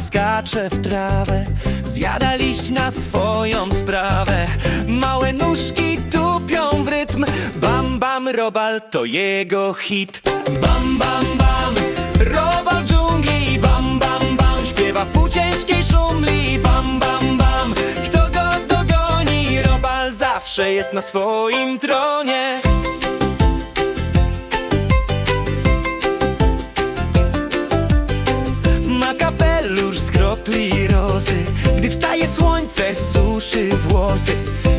skacze w trawę. Zjada liść na swoją sprawę. Małe nóżki tupią w rytm. Bam bam robal to jego hit. Bam bam bam. Robal dżungli. Bam bam bam. Śpiewa w ciężkiej szumli. Bam bam bam. Kto go dogoni? Robal zawsze jest na swoim tronie Gdy wstaje słońce, suszy włosy.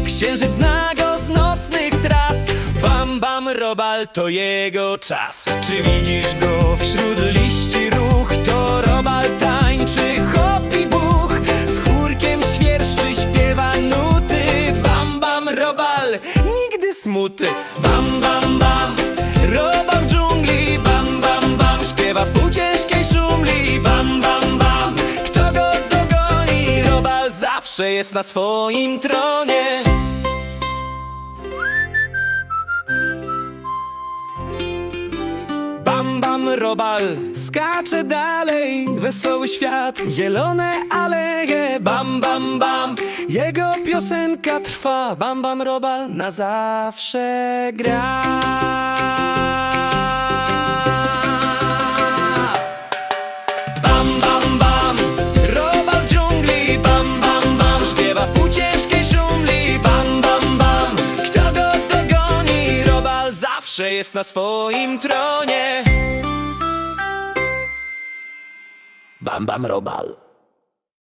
Księżyc zna go z nocnych tras. Bam, bam, robal, to jego czas. Czy widzisz go wśród liści ruch? To robal tańczy, hopi buch. Z chórkiem świerszczy, śpiewa nuty. Bam, bam, robal, nigdy smuty Bam, bam, bam, zawsze jest na swoim tronie. Bam, bam, robal. Skacze dalej Wesoły świat Zielone aleje. Bam, bam, bam Jego piosenka trwa. Bam, bam, robal Na zawsze gra zawsze jest na swoim tronie. Bam, bam, robal